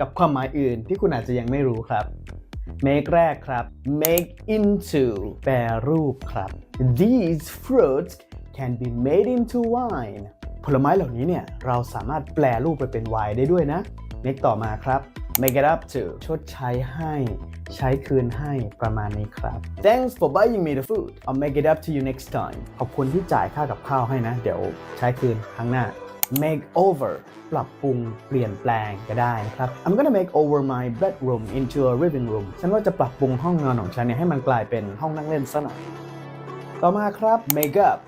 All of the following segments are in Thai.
กับความหมายอื่นที่คุณอาจจะยังไม่รู้ครับ make แรกครับ make into แปรรูปครับ these fruits can be made into wine ผลไม้เหล่านี้เนี่ย เราสามารถแปลรูปไปเป็นไวน์ได้ด้วยนะ make ต่อมาครับ make it up to ชดใช้ให้ ใช้คืนให้ประมาณนี้ครับ thanks for buying me the food I'll make it up to you next time ขอบคุณที่จ่ายค่ากับข้าวให้นะ เดี๋ยวใช้คืนครั้งหน้า make over ปรับปรุงเปลี่ยนแปลงก็ได้นะครับ I'm gonna make over my bedroom into a living room ฉันว่าจะปรับปรุงห้องนอนของฉันเนี่ยให้มันกลายเป็นห้องนั่งเล่นซะหน่อย ต่อมาครับ make up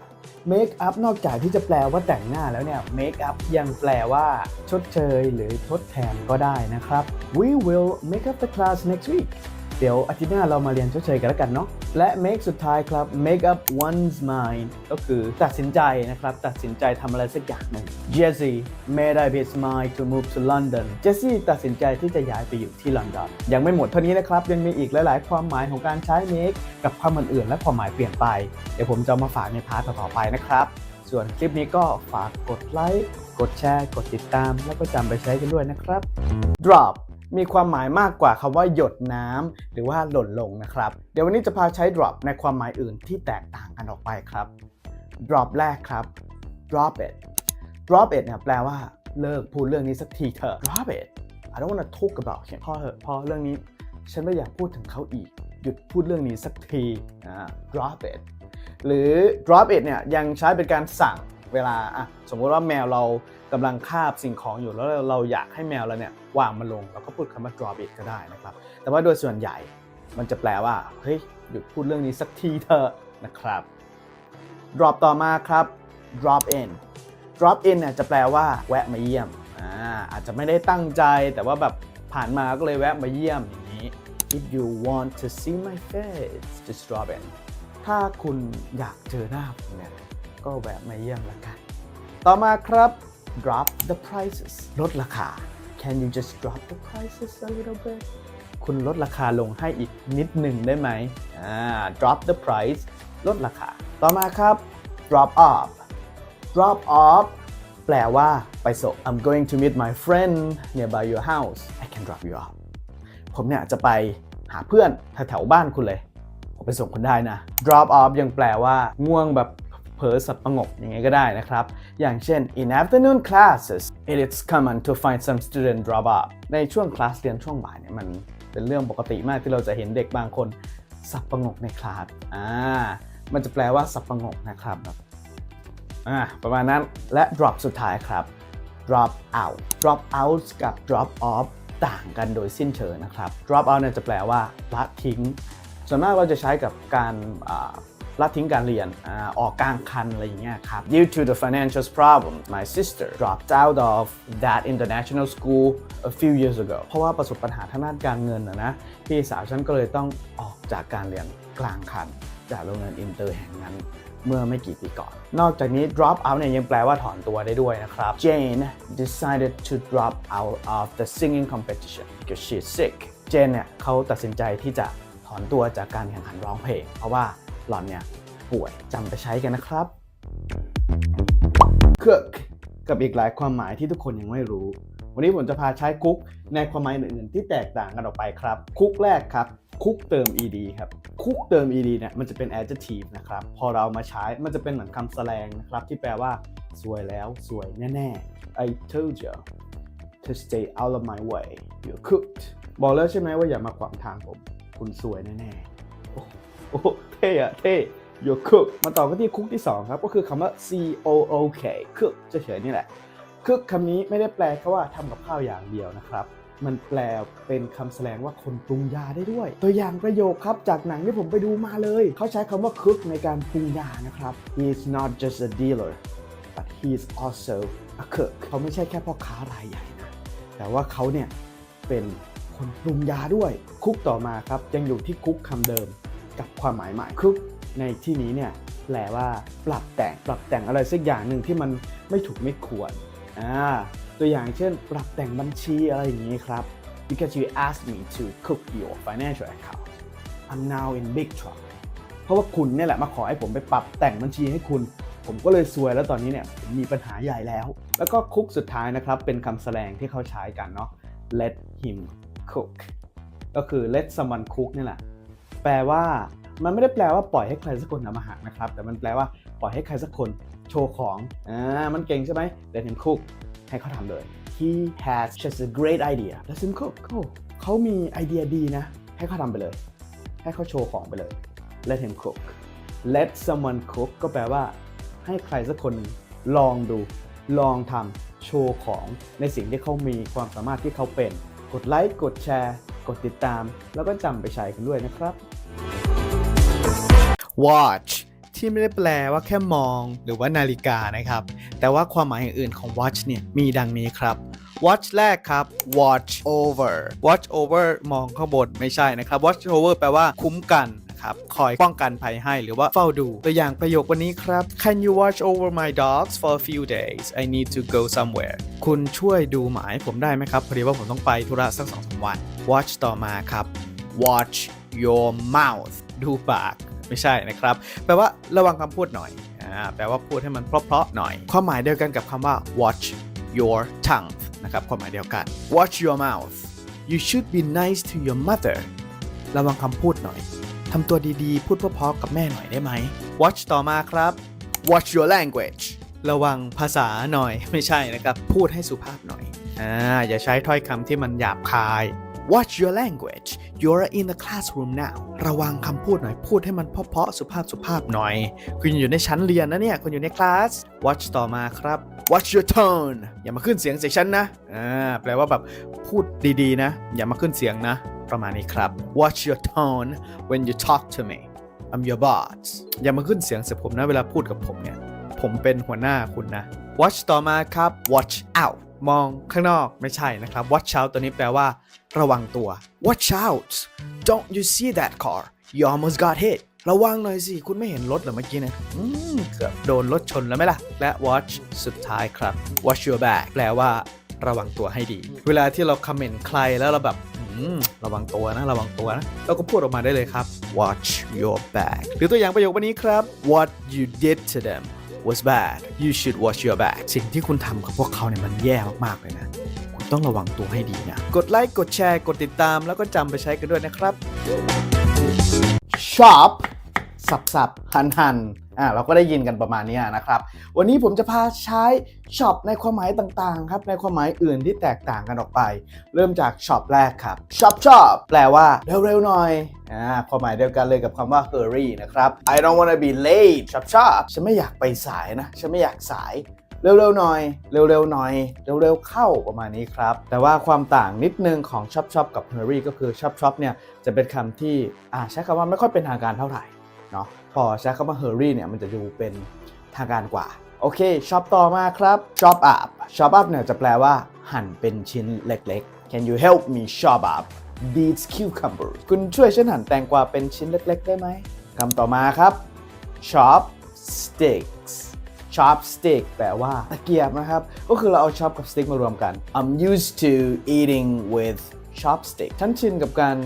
make up นอกจากที่จะแปลว่าแต่งหน้าแล้วเนี่ย make up ยังแปลว่าชดเชยหรือทดแทนก็ได้นะครับ we will make up the class next week เดี๋ยวอาทิตย์หน้าเรามาเรียนเชยกันแล้วกันเนาะและ make สุดท้ายครับ make up one's mind ก็คือตัดสินใจนะครับ ตัดสินใจทำอะไรสักอย่างหนึ่ง Jesse made up his mind to move to London Jesse ตัดสินใจที่จะย้ายไปอยู่ที่ลอนดอนยังไม่หมดเท่านี้นะครับ ยังมีอีกหลาย ๆ ความหมายของการใช้ make กับความอื่นๆและความหมายเปลี่ยนไป เดี๋ยวผมจะมาฝากในพาร์ทต่อๆไปนะครับส่วนคลิปนี้ก็ฝากกดไลค์ กดแชร์ กดติดตาม แล้วก็จำไปใช้กันด้วยนะครับ drop มีความหมายมากกว่าคำว่าหยดน้ำหรือว่าหล่นลงนะครับ เดี๋ยววันนี้จะพาใช้ drop ในความหมายอื่นที่แตกต่างกันออกไปครับ drop แรกครับ drop it drop it เนี่ยแปลว่าเลิกพูดเรื่องนี้สักทีเถอะ drop it I don't wanna talk about him พอเถอะพอเรื่องนี้ ฉันไม่อยากพูดถึงเขาอีก หยุดพูดเรื่องนี้สักทีอ่า drop it หรือ drop it เนี่ยยังใช้เป็นการสั่ง เวลาอะสมมติว่าแมวเรากำลังคาบสิ่งของอยู่แล้วเราอยากให้แมวเราเนี่ยวางมันลงเราก็พูดคำว่า drop it ก็ได้นะครับ แต่ว่าโดยส่วนใหญ่มันจะแปลว่าเฮ้ยหยุดพูดเรื่องนี้สักทีเถอะนะครับ drop ต่อมาครับ drop in drop in เนี่ยจะแปลว่าแวะมาเยี่ยมอ่าอาจจะไม่ได้ตั้งใจแต่ว่าแบบผ่านมาก็เลยแวะมาเยี่ยมอย่างนี้ if you want to see my face just drop in ถ้าคุณอยากเจอหน้าผมเนี่ย ก็แวะมาเยี่ยมละกัน ต่อมาครับ drop the prices ลดราคา can you just drop the prices a little bit คุณลดราคาลงให้อีกนิดหนึ่งได้ไหมอ่า drop the price ลดราคา ต่อมาครับ drop off drop off แปลว่าไปส่ง I'm going to meet my friend nearby your house I can drop you off ผมเนี่ยจะไปหาเพื่อนแถวๆบ้านคุณเลย ผมไปส่งคุณได้นะ drop off ยังแปลว่าง่วงแบบ เผลอสับประงกยังไงก็ได้นะครับ อย่างเช่น in afternoon classes it is common to find some student drop off ในช่วงคลาสเรียนช่วงบ่ายเนี่ยมันเป็นเรื่องปกติมากที่เราจะเห็นเด็กบางคนสับประงกในคลาสอ่ามันจะแปลว่าสับประงกนะครับอ่าประมาณนั้นและ drop สุดท้ายครับ drop out drop out กับ drop off ต่างกันโดยสิ้นเชิงนะครับ drop out เนี่ยจะแปลว่าละทิ้ง ส่วนมากเราจะใช้กับการอ่า ละทิ้งการเรียนอออกกลางคันอะไรอย่างเงี้ยครับ due to the financial problem my sister dropped out of that international school a few years ago เพราะว่าประสบปัญหาทางด้านการเงินนะนะพี่สาวฉันก็เลยต้องออกจากการเรียนกลางคัน จากโรงเรียนอินเตอร์แห่งนั้นเมื่อไม่กี่ปีก่อน นอกจากนี้ drop out เนี่ยยังแปลว่าถอนตัวได้ด้วยนะครับ Jane decided to drop out of the singing competition because she's sick Jane เนี่ยเขาตัดสินใจที่จะถอนตัวจากการแข่งขันร้องเพลง เพราะว่า หล่อนเนี่ยป่วยจำไปใช้กันนะครับ cook กับอีกหลายความหมายที่ทุกคนยังไม่รู้ วันนี้ผมจะพาใช้คุกในความหมายอื่นๆที่แตกต่างกันออกไปครับ คุกแรกครับ คุกเติม ed ครับ คุกเติม ed เนี่ยมันจะเป็น adjective นะครับ พอเรามาใช้มันจะเป็นเหมือนคำแสลงนะครับ ที่แปลว่า สวยแล้วสวยแน่ๆ I told you to stay out of my way you're cooked บอกแล้วใช่ไหมว่าอย่ามาขวางทางผม คุณสวยแน่ๆ โอ้โอ้เท่อะเท่ your cook มาต่อกันที่คุกที่ 2 ครับ ก็คือคำว่า c o o k cook เฉยๆนี่แหละ cook คำนี้ไม่ได้แปลแค่ว่าทำกับข้าวอย่างเดียวนะครับ มันแปลเป็นคำแสดงว่าคนปรุงยาได้ด้วย ตัวอย่างประโยคครับ จากหนังที่ผมไปดูมาเลย เขาใช้คำว่า cook ในการปรุงยานะครับ he is not just a dealer but he is also a cook เขาไม่ใช่แค่พ่อค้ารายใหญ่นะ แต่ว่าเขาเนี่ยเป็นคนปรุงยาด้วย คุกต่อมาครับยังอยู่ที่คุกคำเดิม กับความหมายใหม่คุกในที่นี้เนี่ยแปลว่าปรับแต่งปรับแต่งอะไรสักอย่างหนึ่งที่มันไม่ถูกไม่ควรอ่าตัวอย่างเช่น ปรับแต่งบัญชีอะไรอย่างนี้ครับ because you asked me to cook your financial account I'm now in big trouble เพราะว่าคุณเนี่ยแหละมาขอให้ผมไปปรับแต่งบัญชีให้คุณ ผมก็เลยซวยแล้วตอนนี้เนี่ยผมมีปัญหาใหญ่แล้ว แล้วก็คุกสุดท้ายนะครับเป็นคำแสดงที่เขาใช้กันเนาะ let him cook ก็คือ let someone cook นี่แหละ แปลว่า มันไม่ได้แปลว่าปล่อยให้ใครสักคนทำอาหารนะครับ แต่มันแปลว่าปล่อยให้ใครสักคนโชว์ของอ่ามันเก่งใช่ไหม let him cook ให้เขาทำเลย he has just a great idea let him cook โอ้เขามีไอเดียดีนะ ให้เขาทำไปเลย ให้เขาโชว์ของไปเลย let him cook let someone cook ก็แปลว่า ให้ใครสักคนหนึ่งลองดู ลองทำโชว์ของในสิ่งที่เขามีความสามารถที่เขาเป็น กดไลค์ กดแชร์ กดติดตาม แล้วก็จำไปใช้กันด้วยนะครับ watch ที่ไม่ได้แปลว่าแค่มองหรือว่านาฬิกานะครับ แต่ว่าความหมายอื่นของ watch เนี่ยมีดังนี้ครับ watch แรกครับ watch over watch over มองข้างบนไม่ใช่นะครับ watch over แปลว่าคุ้มกันนะครับคอยป้องกันภัยให้หรือว่าเฝ้าดู ตัวอย่างประโยควันนี้ครับ Can you watch over my dogs for a few days I need to go somewhere คุณช่วยดูหมายผมได้ไหมครับ พอดีว่าผมต้องไปธุระสักสองสามวัน watch ต่อมาครับ watch your mouth ดูปาก ไม่ใช่นะครับ แปลว่าระวังคำพูดหน่อยอ่าแปลว่าพูดให้มันเพราะๆหน่อย ความหมายเดียวกันกับคำว่า watch your tongue นะครับความหมายเดียวกัน watch your mouth you should be nice to your mother ระวังคำพูดหน่อย ทำตัวดีๆ พูดเพราะๆกับแม่หน่อยได้ไหม watch ต่อมาครับ watch your language ระวังภาษาหน่อยไม่ใช่นะครับ พูดให้สุภาพหน่อย อ่า อย่าใช้ถ้อยคำที่มันหยาบคาย Watch your language you're in the classroom now ระวังคำพูดหน่อย พูดให้มันเพาะๆสุภาพสุภาพหน่อย คุณอยู่ในชั้นเรียนนะเนี่ย คุณอยู่ในคลาส Watch ต่อมาครับ Watch your tone อย่ามาขึ้นเสียงใส่ฉันนะ อ่า แปลว่าแบบพูดดีๆนะ อย่ามาขึ้นเสียงนะ ประมาณนี้ครับ Watch your tone when you talk to me I'm your boss อย่ามาขึ้นเสียงใส่ผมนะ เวลาพูดกับผมเนี่ย ผมเป็นหัวหน้าคุณนะ watch ต่อมาครับ watch out มองข้างนอกไม่ใช่นะครับ watch out ตัวนี้แปลว่า ระวังตัว watch out don't you see that car you almost got hit ระวังหน่อยสิ คุณไม่เห็นรถเหรอเมื่อกี้นะอืมเกือบโดนรถชนแล้วไหมล่ะ และ watch สุดท้ายครับ watch your back แปลว่าระวังตัวให้ดี เวลาที่เราคอมเมนต์ใครแล้วเราแบบอืมระวังตัวนะ ระวังตัวนะ เราก็พูดออกมาได้เลยครับ watch your back หรือตัวอย่างประโยควันนี้ครับ what you did to them was bad you should watch your back สิ่งที่คุณทำกับพวกเขาเนี่ยมันแย่มากๆเลยนะ ต้องระวังตัวให้ดีนะ กดไลค์ กดแชร์ กดติดตาม แล้วก็จำไปใช้กันด้วยนะครับ shop สับสับหันหันอ่าเราก็ได้ยินกันประมาณนี้นะครับ วันนี้ผมจะพาใช้ shop ในความหมายต่างๆ ครับ ในความหมายอื่นที่แตกต่างกันออกไป เริ่มจาก shop แรกครับ shop shop แปลว่าเร็วๆหน่อยอ่าความหมายเดียวกันเลยกับคำว่า hurry นะครับ I don't wanna be late shop shop ฉันไม่อยากไปสายนะ ฉันไม่อยากสาย เร็วๆหน่อย เร็วๆหน่อย เร็วๆเข้าประมาณนี้ครับ แต่ว่าความต่างนิดนึงของ shop shop กับ hurry ก็คือ shop shop เนี่ยจะเป็นคำที่อ่าใช้คำว่าไม่ค่อยเป็นทางการเท่าไหร่เนาะพอใช้คำว่า hurry เนี่ยมันจะดูเป็นทางการกว่า โอเคช็อปต่อมาครับ chop up chop up เนี่ยจะแปลว่าหั่นเป็นชิ้นเล็กๆ Can you help me chop up these cucumbers คุณช่วยฉันหั่นแตงกวาเป็นชิ้นเล็ก ๆ ได้ไหมคำต่อมาครับ chop stick chop stick แปลว่าตะเกียบนะครับ ก็คือเราเอา chop กับ stick มารวมกัน I'm used to eating with chopstick ฉันชินกับการ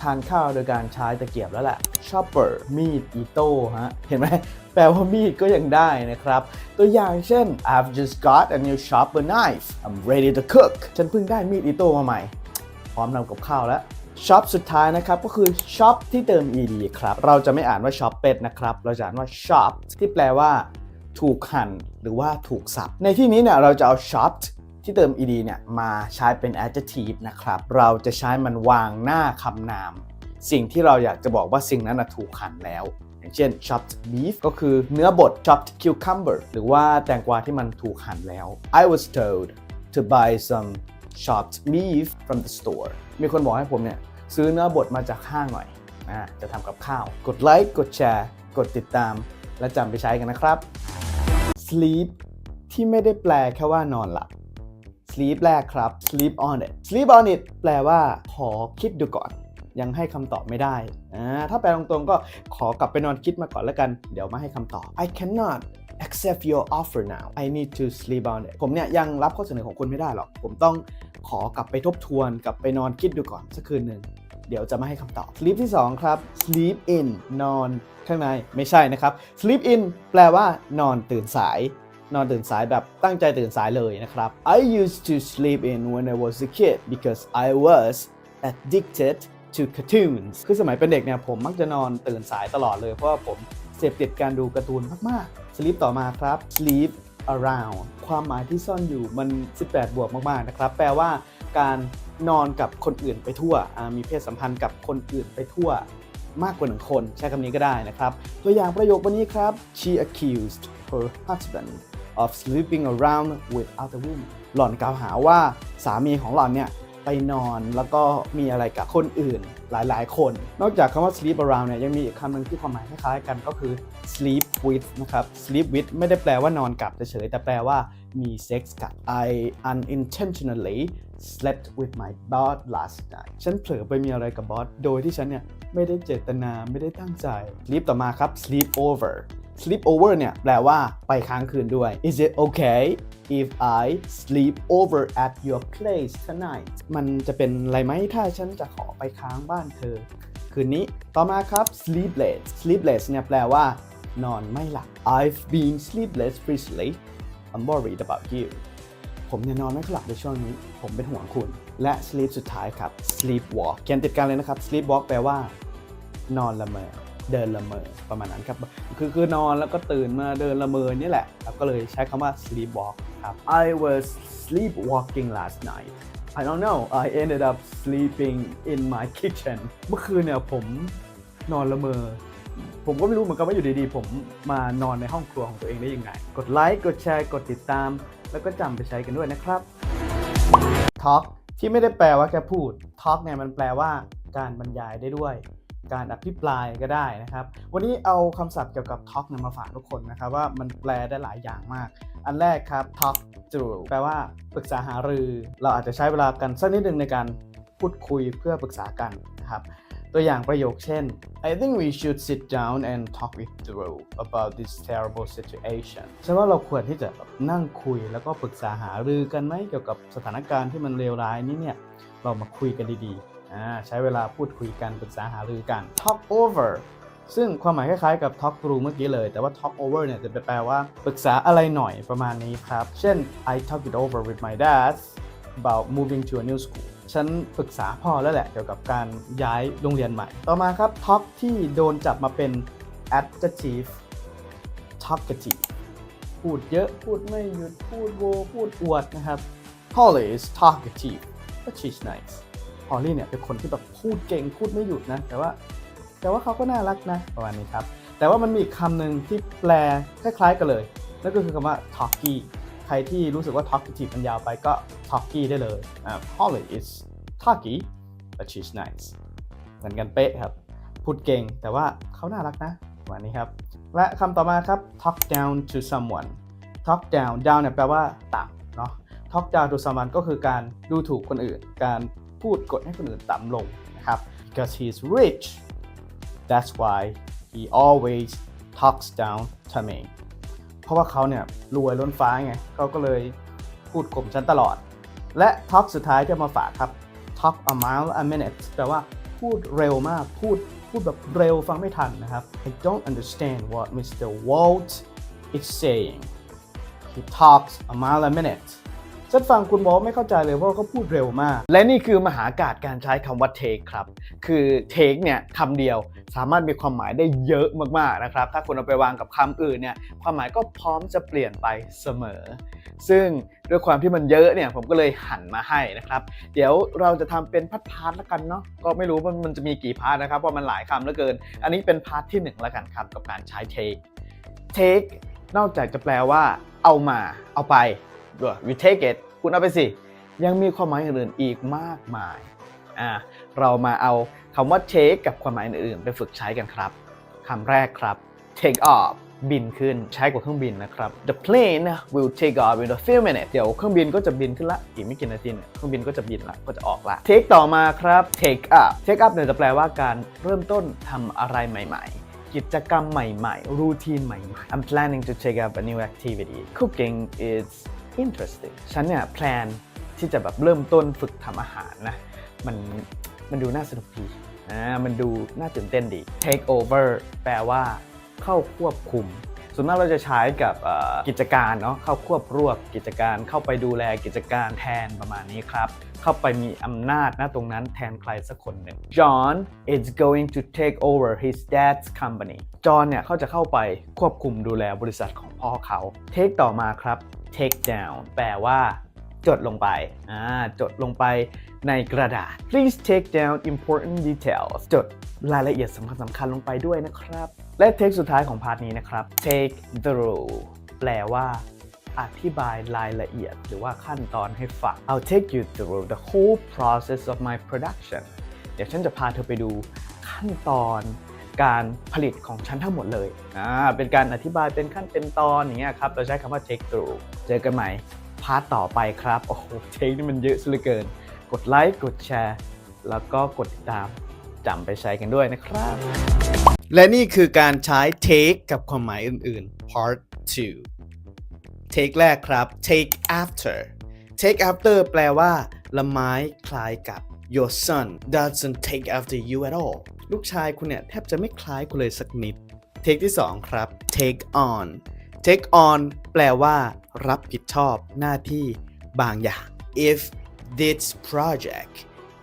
ทานข้าวโดยการใช้ตะเกียบแล้วแหละ chopper มีดอิโต้ฮะ เห็นไหม แปลว่ามีดก็ยังได้นะครับ ตัวอย่างเช่น I've just got a new chopper knife I'm ready to cook ฉันเพิ่งได้มีดอิโต้มาใหม่ พร้อมทำกับข้าวแล้วช็อปสุดท้ายนะครับ ก็คือช็อปที่เติม ed ครับ เราจะไม่อ่านว่าช็อปเป็ดนะครับ เราจะอ่านว่าช็อปที่แปลว่า ถูกหั่นหรือว่าถูกสับ ในที่นี้เนี่ยเราจะเอา chopped ที่เติม ed เนี่ยมาใช้เป็น adjective นะครับ เราจะใช้มันวางหน้าคำนาม สิ่งที่เราอยากจะบอกว่าสิ่งนั้นถูกหั่นแล้ว อย่างเช่น chopped beef ก็คือเนื้อบด chopped cucumber หรือว่าแตงกวาที่มันถูกหั่นแล้ว I was told to buy some chopped beef from the store มีคนบอกให้ผมเนี่ยซื้อเนื้อบดมาจากห้างหน่อยนะจะทำกับข้าว กดไลค์ กดแชร์ กดติดตาม และจำไปใช้กันนะครับ sleep ที่ไม่ได้แปลแค่ว่านอนหลับ sleep แรกครับ sleep on it sleep on it แปลว่า ขอคิดดูก่อน ยังให้คำตอบไม่ได้อ่าถ้าแปลตรงๆก็ขอกลับไปนอนคิดมาก่อนแล้วกัน เดี๋ยวมาให้คำตอบ I cannot accept your offer now I need to sleep on it ผมเนี่ยยังรับข้อเสนอของคุณไม่ได้หรอก ผมต้องขอกลับไปทบทวน กลับไปนอนคิดดูก่อนสักคืนหนึ่ง เดี๋ยวจะมาให้คำตอบ sleep ที่ 2 ครับ sleep in นอน ข้างในไม่ใช่นะครับ sleep in แปลว่านอนตื่นสาย นอนตื่นสายแบบตั้งใจตื่นสายเลยนะครับ I used to sleep in when I was a kid because I was addicted to cartoons คือสมัยเป็นเด็กเนี่ยผมมักจะนอนตื่นสายตลอดเลย เพราะว่าผมเสพติดการดูการ์ตูนมากๆ sleep ต่อมาครับ sleep around ความหมายที่ซ่อนอยู่มัน 18 บวกมากๆ นะครับ แปลว่าการนอนกับคนอื่นไปทั่ว มีเพศสัมพันธ์กับคนอื่นไปทั่ว มากกว่าหนึ่งคน ใช้คำนี้ก็ได้นะครับ ตัวอย่างประโยควันนี้ครับ she accused her husband of sleeping around with other women หล่อนกล่าวหาว่าสามีของหล่อนเนี่ยไปนอนแล้วก็มีอะไรกับคนอื่นหลายๆ คน นอกจากคำว่า sleep around เนี่ยยังมีอีกคำหนึ่งที่ความหมายคล้ายๆกันก็คือ sleep with นะครับ sleep with ไม่ได้แปลว่านอนกับเฉยๆแต่แปลว่ามีเซ็กส์กับ I unintentionally slept with my boss last night ฉันเผลอไปมีอะไรกับบอส โดยที่ฉันเนี่ย ไม่ได้เจตนาไม่ได้ตั้งใจ sleep ต่อมาครับ sleep over sleep over เนี่ยแปลว่าไปค้างคืนด้วย Is it okay if I sleep over at your place tonight มันจะเป็นไรไหมถ้าฉันจะขอไปค้างบ้านเธอ คืนนี้ต่อมาครับ sleepless sleepless เนี่ยแปลว่า นอนไม่หลับ I've been sleepless recently I'm worried about you ผมเนี่ยนอนไม่ค่อยหลับในช่วงนี้ ผมเป็นห่วงคุณ และ sleep สุดท้ายครับ sleep walk เขียนติดกันเลยนะครับ sleep walk แปลว่านอนละเมอเดินละเมอประมาณนั้นครับ คือคือนอนแล้วก็ตื่นมาเดินละเมอนี่แหละครับก็เลยใช้คำว่า sleep walk ครับ I was sleepwalking last night I don't know I ended up sleeping in my kitchen เมื่อคืนเนี่ยผมนอนละเมอ ผมก็ไม่รู้เหมือนกันว่าอยู่ดีๆ ผมมานอนในห้องครัวของตัวเองได้ยังไง กดไลค์ กดแชร์ กดติดตาม แล้วก็จำไปใช้กันด้วยนะครับ Talk ที่ไม่ได้แปลว่าแค่พูด Talk เนี่ยมันแปลว่าการบรรยายได้ด้วย การอภิปรายก็ได้นะครับ วันนี้เอาคำศัพท์เกี่ยวกับ Talk เนี่ยมาฝากทุกคนนะครับว่ามันแปลได้หลายอย่างมาก อันแรกครับ Talk through แปลว่าปรึกษาหารือ เราอาจจะใช้เวลากันสักนิดหนึ่งในการพูดคุยเพื่อปรึกษากันนะครับ ตัวอย่างประโยคเช่น I think we should sit down and talk it through about this terrible situation ฉันว่าเราควรที่จะนั่งคุยแล้วก็ปรึกษาหารือกันไหมเกี่ยวกับสถานการณ์ที่มันเลวร้ายนี้เนี่ย เรามาคุยกันดีๆ ใช้เวลาพูดคุยกันปรึกษาหารือกัน talk over ซึ่งความหมายคล้ายๆกับ talk through เมื่อกี้เลย แต่ว่า talk over เนี่ยจะแปลว่าปรึกษาอะไรหน่อยประมาณนี้ครับ เช่น I talk it over with my dad about moving to a new school ฉันปรึกษาพ่อแล้วแหละเกี่ยวกับการย้ายโรงเรียนใหม่ ต่อมาครับ talk ที่โดนจับมาเป็น adjective talkative พูดเยอะพูดไม่หยุดพูดโวพูดอวดนะครับ Holly is talkative but she's nice Holly เนี่ยเป็นคนที่แบบพูดเก่งพูดไม่หยุดนะ แต่ว่าแต่ว่าเขาก็น่ารักนะประมาณนี้ครับ แต่ว่ามันมีอีกคำหนึ่งที่แปลคล้ายๆกันเลย นั่นก็คือคำว่า talky รที่รู้สึกว่า talkative มันยาวไปก็ talky ได้เลยอ่า Holly is talky but she's nice เหมือนกันเป๊ะครับ พูดเก่งแต่ว่าเขาน่ารักนะประมาณนี้ครับ และคำต่อมาครับ talk down to someone talk down down เนี่ยแปลว่าต่ำเนาะ talk down to someone ก็คือการดูถูกคนอื่น การพูดกดให้คนอื่นต่ำลงนะครับ because he's rich that's why he always talks down to me ราะว่าเขาเนี่ยรวยล้นฟ้าไงเขาก็เลยพูดข่มฉันตลอด และท็อปสุดท้ายจะมาฝากครับ talk a mile a minute แปลว่าพูดเร็วมากพูดพูดแบบเร็วฟังไม่ทันนะครับ I don't understand what Mr. Walt is saying he talks a mile a minute ฉันฟังคุณวอลไม่เข้าใจเลยเพราะเขาพูดเร็วมาก และนี่คือมหากาศการใช้คำว่า take ครับ คือ take เนี่ยคำเดียวสามารถมีความหมายได้เยอะมากๆนะครับ ถ้าคุณเอาไปวางกับคำอื่นเนี่ยความหมายก็พร้อมจะเปลี่ยนไปเสมอ ซึ่งด้วยความที่มันเยอะเนี่ยผมก็เลยหันมาให้นะครับ เดี๋ยวเราจะทำเป็นพาร์ทพาร์ทละกันเนาะก็ไม่รู้ว่ามันจะมีกี่พาร์ทนะครับเพราะมันหลายคำเหลือเกิน อันนี้เป็นพาร์ทที่หนึ่งละกันครับกับการใช้ take take นอกจากจะแปลว่าเอามาเอาไป ด้วย we take it คุณเอาไปสิ ยังมีความหมายอื่นอีกมากมายอ่าเรามาเอาคำว่า take กับความหมายอื่นๆไปฝึกใช้กันครับคำแรกครับ take off บินขึ้นใช้กับเครื่องบินนะครับ the plane will take off in a few minutes เดี๋ยวเครื่องบินก็จะบินขึ้นละ อีกไม่กี่นาทีเนี่ยเครื่องบินก็จะบินละ ก็จะออกละ take ต่อมาครับ take up take up เนี่ยจะแปลว่าการเริ่มต้นทำอะไรใหม่ ๆ กิจกรรมใหม่ๆ รูทีนใหม่ๆ I'm planning to take up a new activity cooking is interesting ฉันเนี่ยแพลนที่จะแบบเริ่มต้นฝึกทำอาหารนะ มันมันดูน่าสนุกดีอ่ามันดูน่าตื่นเต้นดี take over แปลว่าเข้าควบคุม ส่วนมากเราจะใช้กับกิจการเนาะเข้าควบรวบกิจการเข้าไปดูแลกิจการแทนประมาณนี้ครับ เข้าไปมีอำนาจนะตรงนั้นแทนใครสักคนหนึ่ง John is going to take over his dad's company จอห์นเนี่ยเขาจะเข้าไปควบคุมดูแลบริษัทของพ่อเขา take ต่อมาครับ take down แปลว่า จดลงไป อ่า จดลงไปในกระดาษ please take down important details จดรายละเอียดสำคัญสำคัญลงไปด้วยนะครับ และเทคสุดท้ายของพาร์ทนี้นะครับ take through แปลว่า อธิบายรายละเอียด หรือว่าขั้นตอนให้ฟัง I'll take you through the whole process of my production เดี๋ยวฉันจะพาเธอไปดูขั้นตอนการผลิตของฉันทั้งหมดเลย อ่า เป็นการอธิบายเป็นขั้นเป็นตอนอย่างเงี้ยครับ เราใช้คำว่า take through เจอกันใหม่ พาร์ทต่อไปครับ โอ้โหเทคนี่มันเยอะซะเหลือเกิน กดไลค์กดแชร์ แล้วก็กดติดตามจำไปใช้กันด้วยนะครับ และนี่คือการใช้ take กับความหมายอื่น ๆ part 2 take แรกครับ take after take after แปลว่า ละไม้คล้ายกับ your son doesn't take after you at all ลูกชายคุณเนี่ย แทบจะไม่คล้ายคุณเลยสักนิด take ที่ 2 ครับ take on take on แปลว่า รับผิดชอบหน้าที่บางอย่าง if this project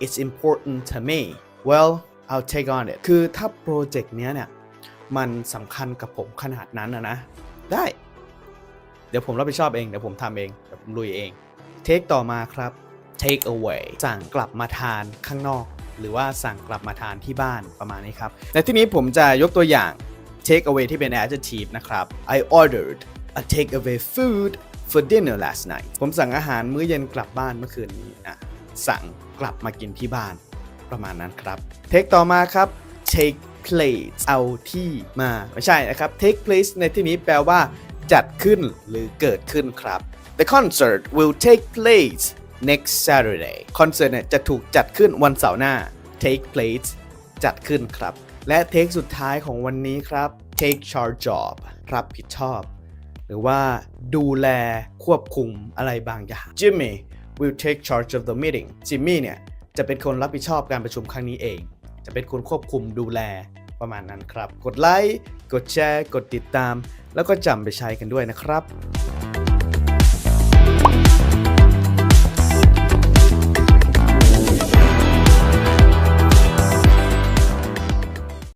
is important to me well I'll take on it คือถ้าโปรเจกต์เนี้ยเนี่ย มันสำคัญกับผมขนาดนั้นนะนะ ได้ เดี๋ยวผมรับผิดชอบเอง เดี๋ยวผมทำเอง เดี๋ยวผมลุยเองเทคต่อมาครับ take away สั่งกลับมาทานข้างนอก หรือว่าสั่งกลับมาทานที่บ้านประมาณนี้ครับ ในที่นี้ผมจะยกตัวอย่าง take away ที่เป็น adjective นะครับ I ordered a take away food for dinner last night ผมสั่งอาหารมื้อเย็นกลับบ้านเมื่อคืนนี้อะสั่งกลับมากินที่บ้านประมาณนั้นครับ take ต่อมาครับ take place เอาที่มา ไม่ใช่นะครับ take place ในที่นี้แปลว่าจัดขึ้นหรือเกิดขึ้นครับ The concert will take place next Saturday คอนเสิร์ตเนี่ยจะถูกจัดขึ้นวันเสาร์หน้า take place จัดขึ้นครับ และ take สุดท้ายของวันนี้ครับ take charge of รับผิดชอบ หรือว่าดูแลควบคุมอะไรบางอย่าง Jimmy will take charge of the meeting Jimmy เนี่ย จะเป็นคนรับผิดชอบการประชุมครั้งนี้เอง จะเป็นคนควบคุมดูแลประมาณนั้นครับ กดไลค์ กดแชร์ กดติดตาม แล้วก็จำไปใช้กันด้วยนะครับ